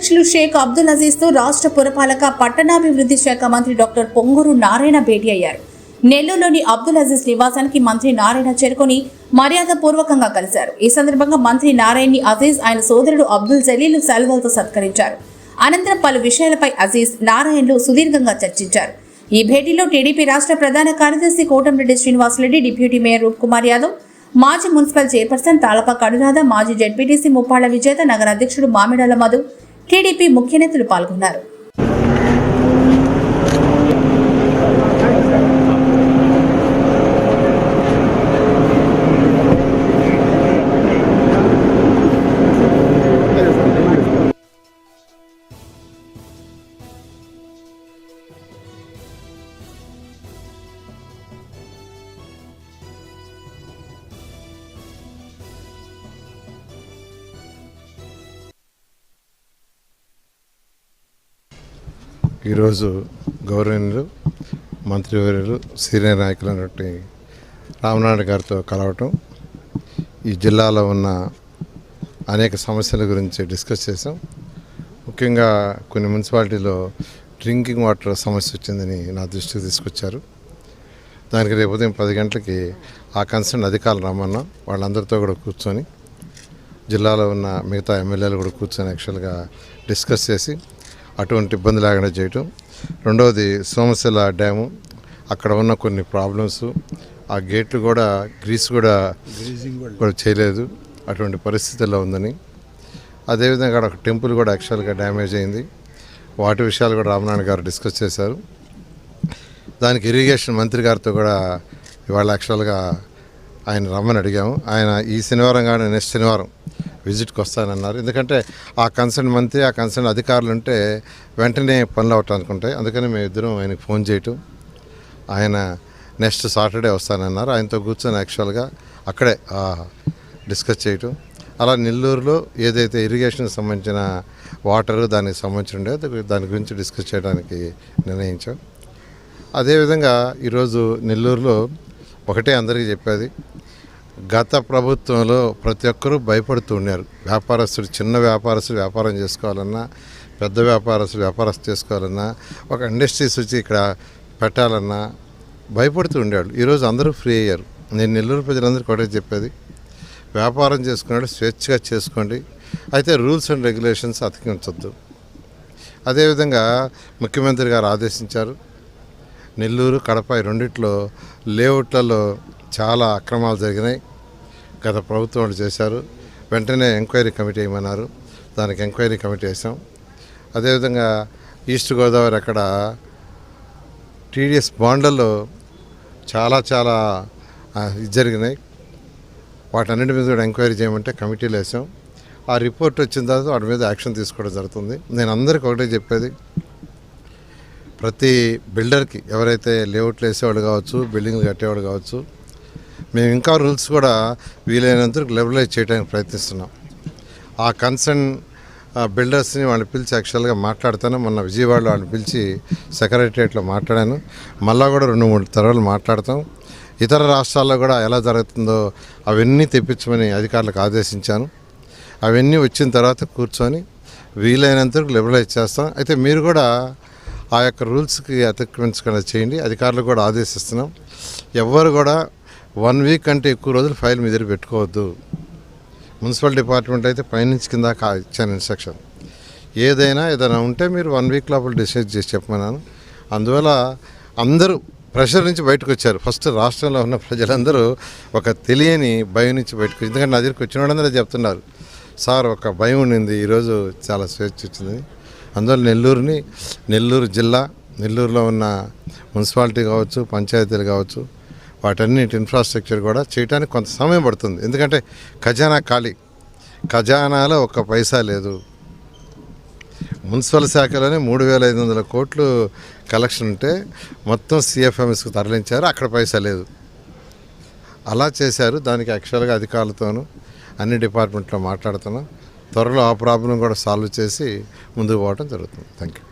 అధ్యక్షులు షేక్ అబ్దుల్ అజీజ్తో రాష్ట్ర పురపాలక పట్టణాభివృద్ధి శాఖ మంత్రి డాక్టర్ పొంగూరు నారాయణ భేటీ అయ్యారు. నెల్లూరులోని అబ్దుల్ అజీజ్ నివాసానికి మంత్రి నారాయణ చేరుకొని మర్యాద పూర్వకంగా కలిశారు. ఈ సందర్భంగా మంత్రి నారాయణని అజీజ్ ఆయన సోదరుడు అబ్దుల్ జలీల్ సెలవులతో సత్కరించారు. అనంతరం పలు విషయాలపై అజీజ్ నారాయణలు సుదీర్ఘంగా చర్చించారు. ఈ భేటీలో టీడీపీ రాష్ట్ర ప్రధాన కార్యదర్శి కోటంరెడ్డి శ్రీనివాసరెడ్డి డిప్యూటీ మేయర్ రూప్ కుమార్ యాదవ్ మాజీ మున్సిపల్ చైర్పర్సన్ తాళప అనురాధ మాజీ జెడ్పీటీసీ ముప్పాళ్ళ విజేత నగర అధ్యక్షుడు మామిడాల మధు టీడీపీ ముఖ్య నేతలు పాల్గొన్నారు. ఈరోజు గౌరవనీయులు మంత్రివర్యులు సీనియర్ నాయకులైనటువంటి రామనాయుడు గారితో కలవటం ఈ జిల్లాలో ఉన్న అనేక సమస్యల గురించి డిస్కస్ చేసాం ముఖ్యంగా కొన్ని మున్సిపాలిటీలో డ్రింకింగ్ వాటర్ సమస్య వచ్చిందని నా దృష్టికి తీసుకొచ్చారు. దానికి రేపు ఉదయం పది గంటలకి ఆ కన్సర్న్ అధికారులు రమ్మన్నాం వాళ్ళందరితో కూడా కూర్చొని జిల్లాలో ఉన్న మిగతా ఎమ్మెల్యేలు కూడా కూర్చొని యాక్చువల్గా డిస్కస్ చేసి అటువంటి ఇబ్బంది లేకుండా చేయటం. రెండవది సోమశిల డ్యాము. అక్కడ ఉన్న కొన్ని ప్రాబ్లమ్స్. ఆ గేట్లు కూడా గ్రీస్ కూడా కూడా చేయలేదు. అటువంటి పరిస్థితుల్లో ఉందని. అదేవిధంగా అక్కడ ఒక టెంపుల్ కూడా యాక్చువల్గా డ్యామేజ్ అయింది. వాటి విషయాలు కూడా రామనారాయణ గారు డిస్కస్ చేశారు. దానికి ఇరిగేషన్ మంత్రి గారితో కూడా ఇవాళ యాక్చువల్గా ఆయన రమ్మని అడిగాము. ఆయన ఈ శనివారం కానీ నెక్స్ట్ శనివారం విజిట్కి వస్తానన్నారు ఎందుకంటే ఆ కన్సర్న్ మంత్రి ఆ కన్సర్న్ అధికారులు ఉంటే వెంటనే పనులు అవటానికి ఉంటాయి అందుకని మేము ఇద్దరం ఆయనకు ఫోన్ చేయటం. ఆయన నెక్స్ట్ సాటర్డే వస్తానన్నారు. ఆయనతో కూర్చొని యాక్చువల్గా అక్కడే డిస్కస్ చేయటం. అలా నెల్లూరులో ఏదైతే ఇరిగేషన్కి సంబంధించిన వాటర్ దానికి సంబంధించి ఉండేది దాని గురించి డిస్కస్ చేయడానికి నిర్ణయించాం. అదేవిధంగా ఈరోజు నెల్లూరులో ఒకటే అందరికీ చెప్పేది. గత ప్రభుత్వంలో ప్రతి ఒక్కరూ భయపడుతూ ఉన్నారు. వ్యాపారస్తుడు చిన్న వ్యాపారస్తుడు వ్యాపారం చేసుకోవాలన్నా పెద్ద వ్యాపారస్తుడు వ్యాపారస్తు చేసుకోవాలన్నా ఒక ఇండస్ట్రీస్ వచ్చి ఇక్కడ పెట్టాలన్నా భయపడుతూ ఉండేవాళ్ళు. ఈరోజు అందరూ ఫ్రీ అయ్యారు. నేను నెల్లూరు ప్రజలందరికీ ఒకటే చెప్పేది. వ్యాపారం చేసుకున్నాడు స్వేచ్ఛగా చేసుకోండి. అయితే రూల్స్ అండ్ రెగ్యులేషన్స్ అతికించొద్దు. అదేవిధంగా ముఖ్యమంత్రి గారు ఆదేశించారు. నెల్లూరు కడప రెండిట్లో లేఅవుట్లలో చాలా అక్రమాలు జరిగినాయి. గత ప్రభుత్వం వాళ్ళు చేశారు. వెంటనే ఎంక్వైరీ కమిటీ వేయమన్నారు దానికి ఎంక్వైరీ కమిటీ వేసాం అదేవిధంగా ఈస్ట్ గోదావరి అక్కడ టీడీఎస్ బాండ్లలో చాలా చాలా ఇది జరిగినాయి. వాటన్నిటి మీద కూడా ఎంక్వైరీ చేయమంటే కమిటీలు వేసాం ఆ రిపోర్ట్ వచ్చిన తర్వాత వాటి మీద యాక్షన్ తీసుకోవడం జరుగుతుంది. నేను అందరికీ ఒకటే చెప్పేది. ప్రతి బిల్డర్కి ఎవరైతే లేఅవుట్లు వేసేవాళ్ళు కావచ్చు బిల్డింగ్లు కట్టేవాడు కావచ్చు మేము ఇంకా రూల్స్ కూడా వీలైనంత లెబలైజ్ చేయడానికి ప్రయత్నిస్తున్నాం. ఆ కన్సర్న్ బిల్డర్స్ని వాళ్ళని పిలిచి యాక్చువల్గా మాట్లాడతాను. మొన్న విజయవాడలో వాళ్ళని పిలిచి సెక్రటరియట్లో మాట్లాడాను. మళ్ళా కూడా రెండు మూడు తరాలు మాట్లాడతాం. ఇతర రాష్ట్రాల్లో కూడా ఎలా జరుగుతుందో అవన్నీ తెప్పించమని అధికారులకు ఆదేశించాను. అవన్నీ వచ్చిన తర్వాత కూర్చొని వీలైనంత లిబరలైజ్ చేస్తాం. అయితే మీరు కూడా ఆ యొక్క రూల్స్కి అతిక్రమించకుండా చేయండి. అధికారులు కూడా ఆదేశిస్తున్నాం. ఎవ్వరు కూడా వన్ వీక్ అంటే ఎక్కువ రోజులు ఫైల్ మీ దగ్గర పెట్టుకోవద్దు. మున్సిపల్ డిపార్ట్మెంట్ అయితే పైనుంచి కింద ఇచ్చాను ఇన్స్ట్రక్షన్. ఏదైనా ఏదైనా ఉంటే మీరు వన్ వీక్ లోపల డిసైడ్ చేసి చెప్పమన్నాను. అందువల్ల అందరూ ప్రెషర్ నుంచి బయటకు వచ్చారు. ఫస్ట్ రాష్ట్రంలో ఉన్న ప్రజలందరూ ఒక తెలియని భయం నుంచి బయటకు ఎందుకంటే నా దగ్గరికి వచ్చిన వాళ్ళందరూ చెప్తున్నారు. సార్ ఒక భయం ఉండింది. ఈరోజు చాలా స్వేచ్ఛ వచ్చింది. అందువల్ల నెల్లూరుని నెల్లూరు జిల్లా నెల్లూరులో ఉన్న మున్సిపాలిటీ కావచ్చు పంచాయతీలు కావచ్చు వాటన్నిటి ఇన్ఫ్రాస్ట్రక్చర్ కూడా చేయడానికి కొంత సమయం పడుతుంది. ఎందుకంటే ఖజానా ఖాళీ. ఖజానాలో ఒక్క పైసా లేదు. మున్సిపల్ శాఖలోనే మూడు వేల ఐదు వందల కోట్లు కలెక్షన్ ఉంటే మొత్తం సిఎఫ్ఎంఎస్కి తరలించారు. అక్కడ పైసా లేదు. అలా చేశారు. దానికి యాక్చువల్గా అధికారులతోనూ అన్ని డిపార్ట్మెంట్లో మాట్లాడుతున్నాం. త్వరలో ఆ ప్రాబ్లం కూడా సాల్వ్ చేసి ముందుకు పోవడం జరుగుతుంది. Thank you